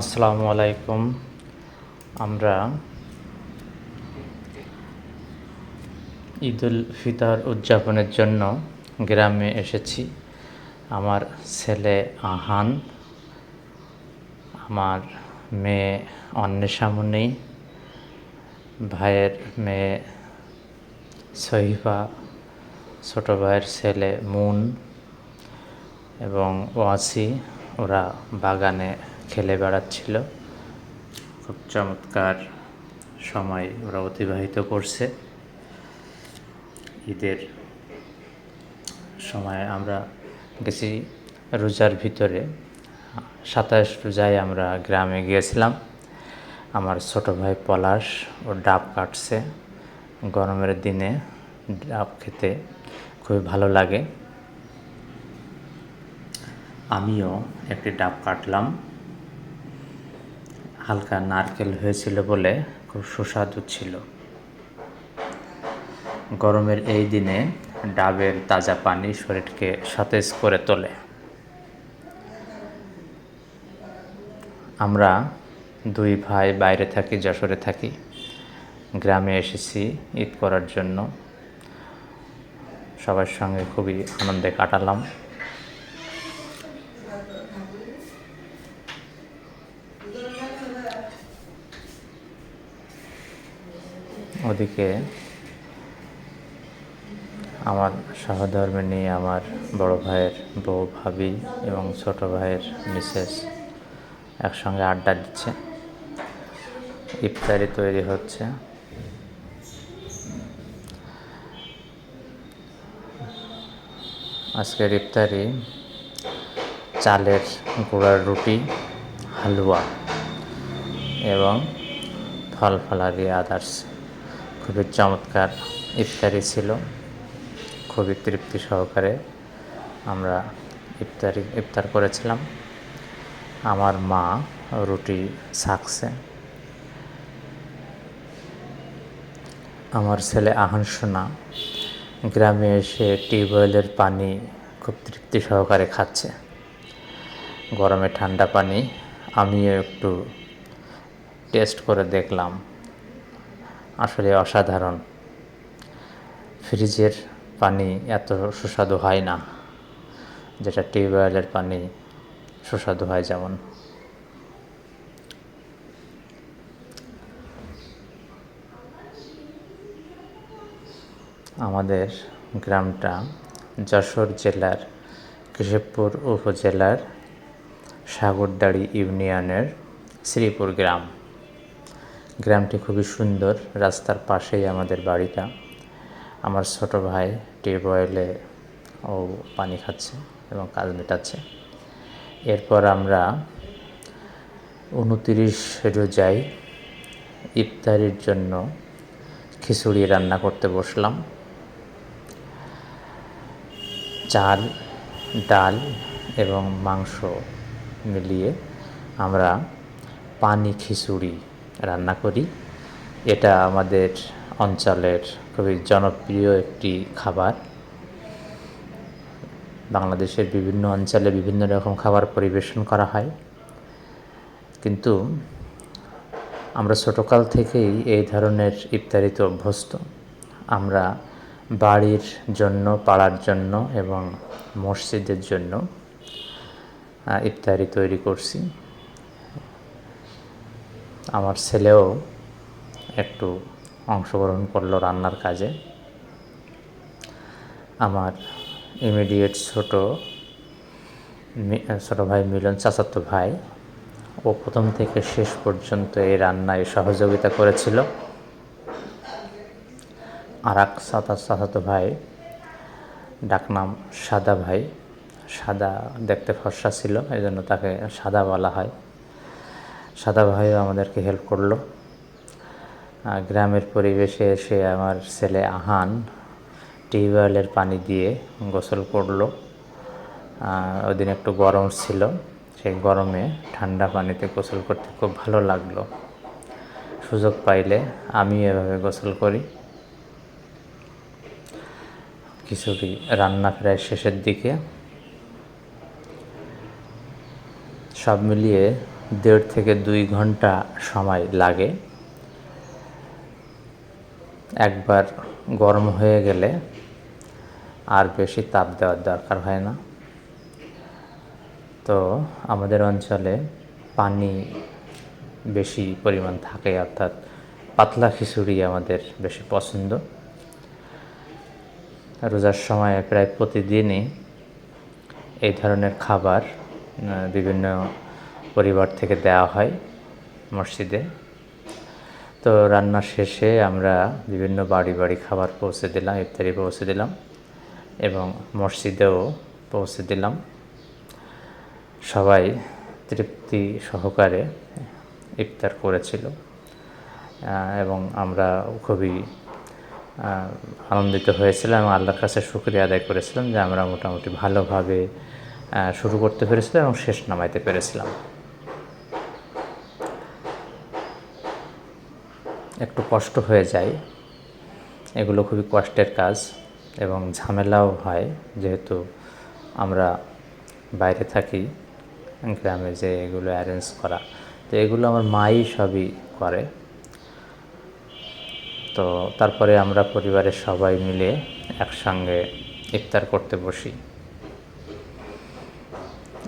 আসসালামু আলাইকুম। আমরা ঈদুল ফিতর উদযাপনের জন্য গ্রামে এসেছি। আমার ছেলে আহান, আমার মেয়ে অন্বেষামণি, ভাইয়ের মেয়ে সহিফা, ছোটো ভাইয়ের ছেলে মুন এবং ওয়াসি, ওরা বাগানে খেলে বেড়াচ্ছিল। খুব চমৎকার সময় ওরা অতিবাহিত করছে। ঈদের সময় আমরা গেছি রোজার ভিতরে। সাতাশ রোজায় আমরা গ্রামে গিয়েছিলাম। আমার ছোট ভাই পলাশ, ও ডাব কাটছে। গরমের দিনে ডাব খেতে খুবই ভালো লাগে। আমিও একটি ডাব কাটলাম। হালকা নারকেল হয়েছিল বলে খুব সুস্বাদু ছিল। গরমের এই দিনে ডাবের তাজা পানি শরীরকে সতেজ করে তোলে। আমরা দুই ভাই বাইরে থাকি, যশোরে থাকি। গ্রামে এসেছি ঈদ করার জন্য। সবার সঙ্গে খুবই আনন্দে কাটালাম। ওদিকে আমার সহধর্মিনী, আমার বড় ভাইয়ের বউ ভাবি এবং ছোট ভাইয়ের মিসেস একসঙ্গে আড্ডা দিচ্ছে। ইফতারি তৈরি হচ্ছে। আজকের ইফতারি চালের গুঁড়ার রুটি, হালুয়া এবং ফল ফলারি আদার্স। খুবই চমৎকার ইফতারি ছিল। খুবই তৃপ্তি সহকারে আমরা ইফতারি, ইফতার করেছিলাম। আমার মা রুটি ছাকছে আমার ছেলে আহান সোনা গ্রামে এসে টিউবওয়েলের পানি খুব তৃপ্তি সহকারে খাচ্ছে। গরমে ঠান্ডা পানি, আমিও একটু টেস্ট করে দেখলাম। আসলে অসাধারণ। ফ্রিজের পানি এত সুস্বাদু হয় না, যেটা টিউবওয়েলের পানি সুস্বাদু হয় যেমন। আমাদের গ্রামটা যশোর জেলার কেশবপুর উপজেলার সাগরদাড়ি ইউনিয়নের শ্রীপুর গ্রাম। গ্রামটি খুবই সুন্দর, রাস্তার পাশেই আমাদের বাড়িটা। আমার ছোট ভাই টিউবওয়েলে ও পানি খাচ্ছে এবং কাজ মেটাচ্ছে। এরপর আমরা উনতিরিশ রোজাই ইফতারির জন্য খিচুড়ি রান্না করতে বসলাম। চাল, ডাল এবং মাংস মিলিয়ে আমরা পানি খিচুড়ি রান্না করি। এটা আমাদের অঞ্চলের খুবই জনপ্রিয় একটি খাবার। বাংলাদেশের বিভিন্ন অঞ্চলে বিভিন্ন রকম খাবার পরিবেশন করা হয়। কিন্তু আমরা ছোটোকাল থেকেই এই ধরনের ইফতারিতে অভ্যস্ত। আমরা বাড়ির জন্য, পাড়ার জন্য এবং মসজিদের জন্য ইফতারি তৈরি করছি। আমার ছেলেও একটু অংশগ্রহণ করল রান্নার কাজে। আমার ইমিডিয়েট ছোট ছোট ভাই মিলন চাচাতো ভাই, ও প্রথম থেকে শেষ পর্যন্ত এই রান্নায় সহযোগিতা করেছিল। আর এক চাচা, চাচাতো ভাই, ডাকনাম সাদা ভাই, সাদা দেখতে ফর্সা ছিল এই জন্য তাকে সাদা বলা হয়। সাদা ভাইও আমাদেরকে হেল্প করল। গ্রামের পরিবেশে এসে আমার ছেলে আহান টিউবওয়েলের পানি দিয়ে গোসল করল। ওই দিন একটু গরম ছিল, সেই গরমে ঠান্ডা পানিতে গোসল করতে খুব ভালো লাগল। সুযোগ পাইলে আমি এভাবে গোসল করি। খিচুড়ি রান্না প্রায় শেষের দিকে। সব মিলিয়ে দেড় থেকে দুই ঘণ্টা সময় লাগে। একবার গরম হয়ে গেলে আর বেশি তাপ দেওয়ার দরকার হয় না। তো আমাদের অঞ্চলে পানি বেশি পরিমাণ থাকে, অর্থাৎ পাতলা খিচুড়ি আমাদের বেশি পছন্দ। রোজার সময় প্রায় প্রতিদিনই এই ধরনের খাবার বিভিন্ন পরিবার থেকে দেওয়া হয় মসজিদে। তো রান্না শেষে আমরা বিভিন্ন বাড়ি বাড়ি খাবার পৌঁছে দিলাম, ইফতারি পৌঁছে দিলাম এবং মসজিদেও পৌঁছে দিলাম। সবাই তৃপ্তি সহকারে ইফতার করেছিল এবং আমরা খুবই আনন্দিত হয়েছিলাম এবং আল্লাহর কাছে শুক্রিয়া আদায় করেছিলাম যে আমরা মোটামুটি ভালোভাবে শুরু করতে পেরেছিলাম এবং শেষ নামাইতে পেরেছিলাম। একটু কষ্ট হয়ে যায়। এগুলো খুবই কষ্টের কাজ এবং ঝামেলাও হয় যেহেতু আমরা বাইরে থাকি গ্রামে যে এগুলো অ্যারেঞ্জ করা। তো এগুলো আমার মাই সবই করে। তো তারপরে আমরা পরিবারের সবাই মিলে একসঙ্গে ইফতার করতে বসি।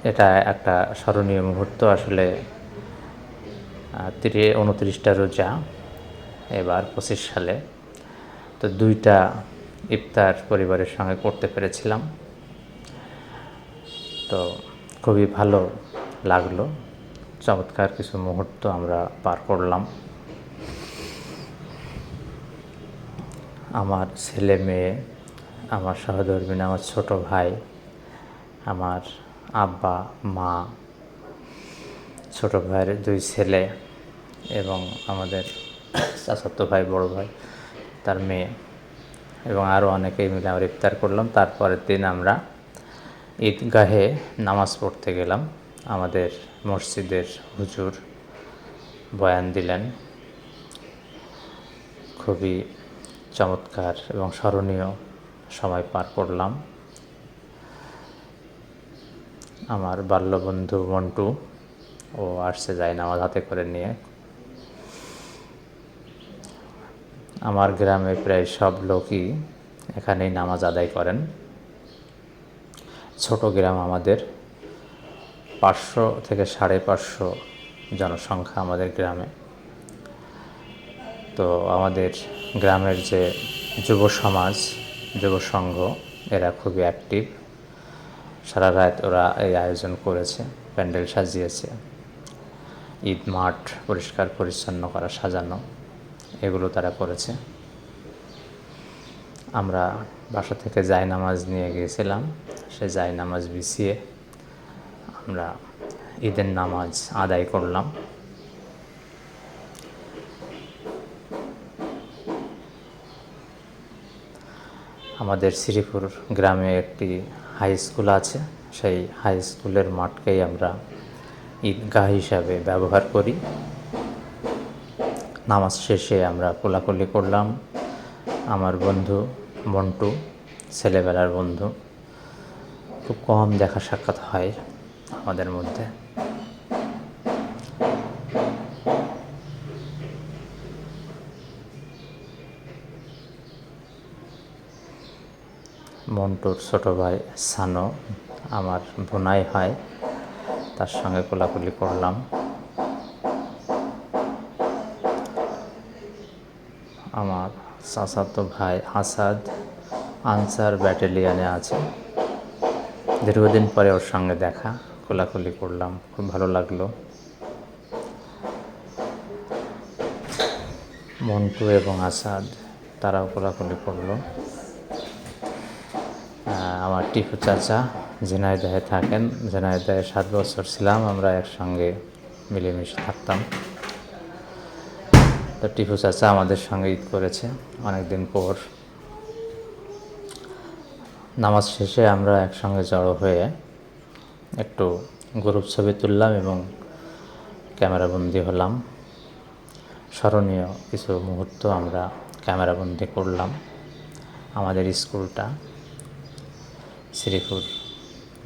এটা একটা স্মরণীয় মুহূর্ত। আসলে তিরে উনত্রিশটা রোজা। এবার পঁচিশ সালে। তো দুইটা ইফতার পরিবারের সঙ্গে করতে পেরেছিলাম। তো খুবই ভালো লাগল। চমৎকার কিছু মুহূর্ত আমরা পার করলাম। আমার ছেলে মেয়ে, আমার সহধর্মিনী আমার ছোট ভাই, আমার আব্বা, মা, ছোট ভাইয়ের দুই ছেলে এবং আমাদের চাচাতো ভাই, বড় ভাই, তার মেয়ে এবং আরও অনেকেই মিলে আমরা ইফতার করলাম। তারপরের দিন আমরা ঈদগাহে নামাজ পড়তে গেলাম। আমাদের মসজিদের হুজুর বয়ান দিলেন। খুবই চমৎকার এবং স্মরণীয় সময় পার করলাম। আমার বাল্যবন্ধু মন্টু ও আসছে যায় নামাজ হাতে করে নিয়ে। আমার গ্রামে প্রায় সব লোকই এখানেই নামাজ আদায় করেন। ছোট গ্রাম আমাদের। পাঁচশো থেকে সাড়ে পাঁচশো জনসংখ্যা আমাদের গ্রামে। তো আমাদের গ্রামের যে যুব সমাজ, যুব সংঘ, এরা খুবই অ্যাক্টিভ সারা রাত ওরা এই আয়োজন করেছে, প্যান্ডেল সাজিয়েছে। ঈদ মাঠ পরিষ্কার পরিচ্ছন্ন করা, সাজানো। এগুলো তারা করেছে। আমরা বাসা থেকে জায় নামাজ নিয়ে গিয়েছিলাম। সে জায় নামাজ বিছিয়ে আমরা ঈদের নামাজ আদায় করলাম। আমাদের শ্রীপুর গ্রামে একটি হাই স্কুল আছে। সেই হাই স্কুলের মাঠকেই আমরা ঈদগাহ হিসাবে ব্যবহার করি। নামাজ শেষে আমরা কোলাকুলি করলাম। আমার বন্ধু মন্টু, ছেলেবেলার বন্ধু। খুব কম দেখা সাক্ষাৎ হয় আমাদের মধ্যে। মন্টুর ছোট ভাই সানো, আমার বোনাই হয়, তার সঙ্গে কোলাকুলি করলাম। চাচাতো ভাই আসাদ আনসার ব্যাটালিয়ানে আছে। দীর্ঘদিন পরে ওর সঙ্গে দেখা খোলাখুলি করলাম, খুব ভালো লাগল। মন্টু এবং আসাদ, তারাও কোলাকুলি করল। আমার টিপু চাচা, ঝিনাইদহে থাকেন। ঝিনাইদহে সাত বছর ছিলাম, আমরা একসঙ্গে মিলেমিশে থাকতাম। তো টিপু চাচা আমাদের সঙ্গে ঈদ করেছে, অনেকদিন পর। নামাজ শেষে আমরা একসঙ্গে জড়ো হয়ে একটু গ্রুপ ছবি তুললাম এবং ক্যামেরাবন্দি হলাম। স্মরণীয় কিছু মুহূর্ত আমরা ক্যামেরাবন্দি করলাম আমাদের স্কুলটা, শ্রীপুর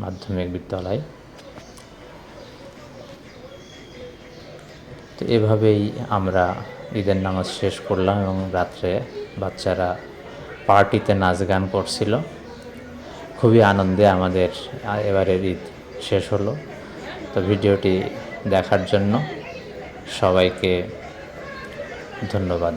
মাধ্যমিক বিদ্যালয়। তো এভাবেই আমরা ঈদের নামাজ শেষ করলাম এবং রাত্রে বাচ্চারা পার্টিতে নাচ গান করছিল। খুবই আনন্দে আমাদের এবারের ঈদ শেষ হলো। তো ভিডিওটি দেখার জন্য সবাইকে ধন্যবাদ।